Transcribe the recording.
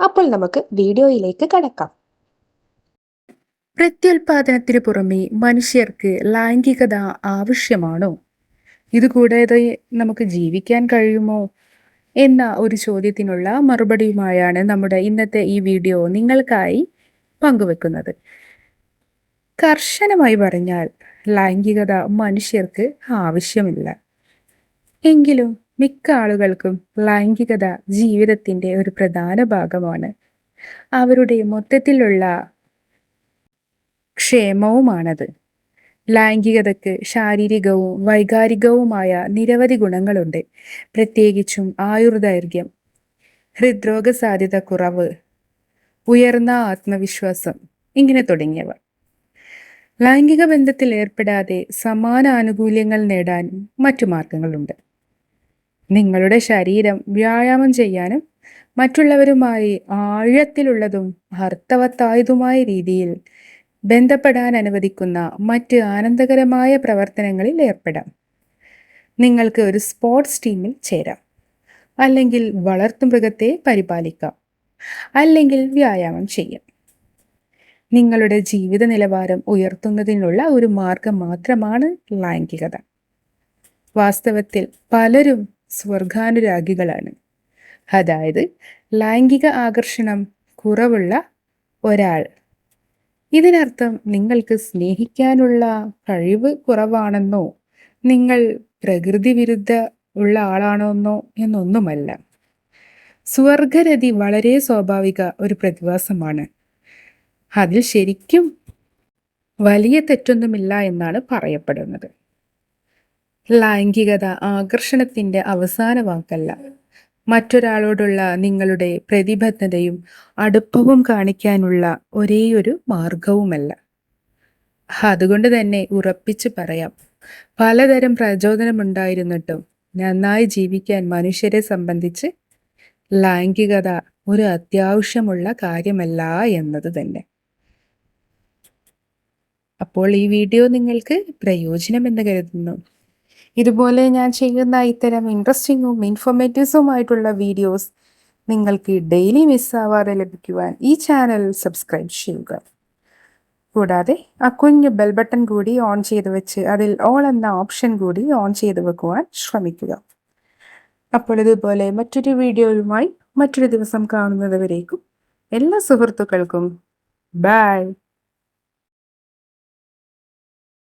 അപ്പോൾ നമുക്ക് വീഡിയോയിലേക്ക് കടക്കാം. പ്രത്യുൽപാദനത്തിനു പുറമെ മനുഷ്യർക്ക് ലൈംഗികത ആവശ്യമാണോ? ഇതുകൂടാതെ നമുക്ക് ജീവിക്കാൻ കഴിയുമോ? എന്ന ഒരു ചോദ്യത്തിനുള്ള മറുപടിയുമായാണ് നമ്മുടെ ഇന്നത്തെ ഈ വീഡിയോ നിങ്ങൾക്കായി പങ്കുവെക്കുന്നത്. കർശനമായി പറഞ്ഞാൽ ലൈംഗികത മനുഷ്യർക്ക് ആവശ്യമില്ല. എങ്കിലും മിക്ക ആളുകൾക്കും ലൈംഗികത ജീവിതത്തിന്റെ ഒരു പ്രധാന ഭാഗമാണ്. അവരുടെ മൊത്തത്തിലുള്ള ക്ഷേമവുമാണത്. ലൈംഗികതയ്ക്ക് ശാരീരികവും വൈകാരികവുമായ നിരവധി ഗുണങ്ങളുണ്ട്. പ്രത്യേകിച്ചും ആയുർദൈർഘ്യം ഹൃദ്രോഗ സാധ്യത കുറവ് ഉയർന്ന ആത്മവിശ്വാസം ഇങ്ങനെ തുടങ്ങിയവ. ലൈംഗിക ബന്ധത്തിൽ ഏർപ്പെടാതെ സമാന ആനുകൂല്യങ്ങൾ നേടാൻ മറ്റു മാർഗങ്ങളുണ്ട്. നിങ്ങളുടെ ശരീരം വ്യായാമം ചെയ്യാനും മറ്റുള്ളവരുമായി ആഴത്തിലുള്ളതും അർത്ഥവത്തായതുമായ രീതിയിൽ ബന്ധപ്പെടാൻ അനുവദിക്കുന്ന മറ്റ് ആനന്ദകരമായ പ്രവർത്തനങ്ങളിൽ ഏർപ്പെടാം. നിങ്ങൾക്ക് ഒരു സ്പോർട്സ് ടീമിൽ ചേരാം. അല്ലെങ്കിൽ വളർത്തുമൃഗത്തെ പരിപാലിക്കാം. അല്ലെങ്കിൽ വ്യായാമം ചെയ്യാം. നിങ്ങളുടെ ജീവിത നിലവാരം ഉയർത്തുന്നതിനുള്ള ഒരു മാർഗം മാത്രമാണ് ലൈംഗികത. വാസ്തവത്തിൽ പലരും സ്വർഗാനുരാഗികളാണ്. അതായത് ലൈംഗിക ആകർഷണം കുറവുള്ള ഒരാൾ. ഇതിനർത്ഥം നിങ്ങൾക്ക് സ്നേഹിക്കാനുള്ള കഴിവ് കുറവാണെന്നോ നിങ്ങൾ പ്രകൃതി വിരുദ്ധ ഉള്ള ആളാണെന്നോ എന്നൊന്നുമല്ല. സ്വർഗരതി വളരെ സ്വാഭാവിക ഒരു പ്രതിഭാസമാണ്. അതിൽ ശരിക്കും വലിയ തെറ്റൊന്നുമില്ല എന്നാണ് പറയപ്പെടുന്നത്. ലൈംഗികത ആകർഷണത്തിന്റെ അവസാന വാക്കല്ല. മറ്റൊരാളോടുള്ള നിങ്ങളുടെ പ്രതിബദ്ധതയും അടുപ്പവും കാണിക്കാനുള്ള ഒരേയൊരു മാർഗവുമല്ല അതുകൊണ്ട് തന്നെ ഉറപ്പിച്ചു പറയാം. പലതരം പ്രചോദനമുണ്ടായിരുന്നിട്ടും നന്നായി ജീവിക്കാൻ മനുഷ്യരെ സംബന്ധിച്ച് ലൈംഗികത ഒരു അത്യാവശ്യമുള്ള കാര്യമല്ല എന്നത് തന്നെ. അപ്പോൾ ഈ വീഡിയോ നിങ്ങൾക്ക് പ്രയോജനമെന്ന് കരുതുന്നു. ഇതുപോലെ ഞാൻ ചെയ്യുന്ന ഇത്തരം ഇൻട്രസ്റ്റിങ്ങും ഇൻഫോർമേറ്റീവ്സുമായിട്ടുള്ള വീഡിയോസ് നിങ്ങൾക്ക് ഡെയിലി മിസ്സാവാതെ ലഭിക്കുവാൻ ഈ ചാനൽ സബ്സ്ക്രൈബ് ചെയ്യുക. കൂടാതെ ആ കുഞ്ഞ് ബെൽ ബട്ടൺ കൂടി ഓൺ ചെയ്ത് വെച്ച് അതിൽ ഓൾ എന്ന ഓപ്ഷൻ കൂടി ഓൺ ചെയ്ത് വെക്കുവാൻ ശ്രമിക്കുക. അപ്പോൾ ഇതുപോലെ മറ്റൊരു വീഡിയോയുമായി മറ്റൊരു ദിവസം കാണുന്നത് വരേക്കും എല്ലാ സുഹൃത്തുക്കൾക്കും ബൈ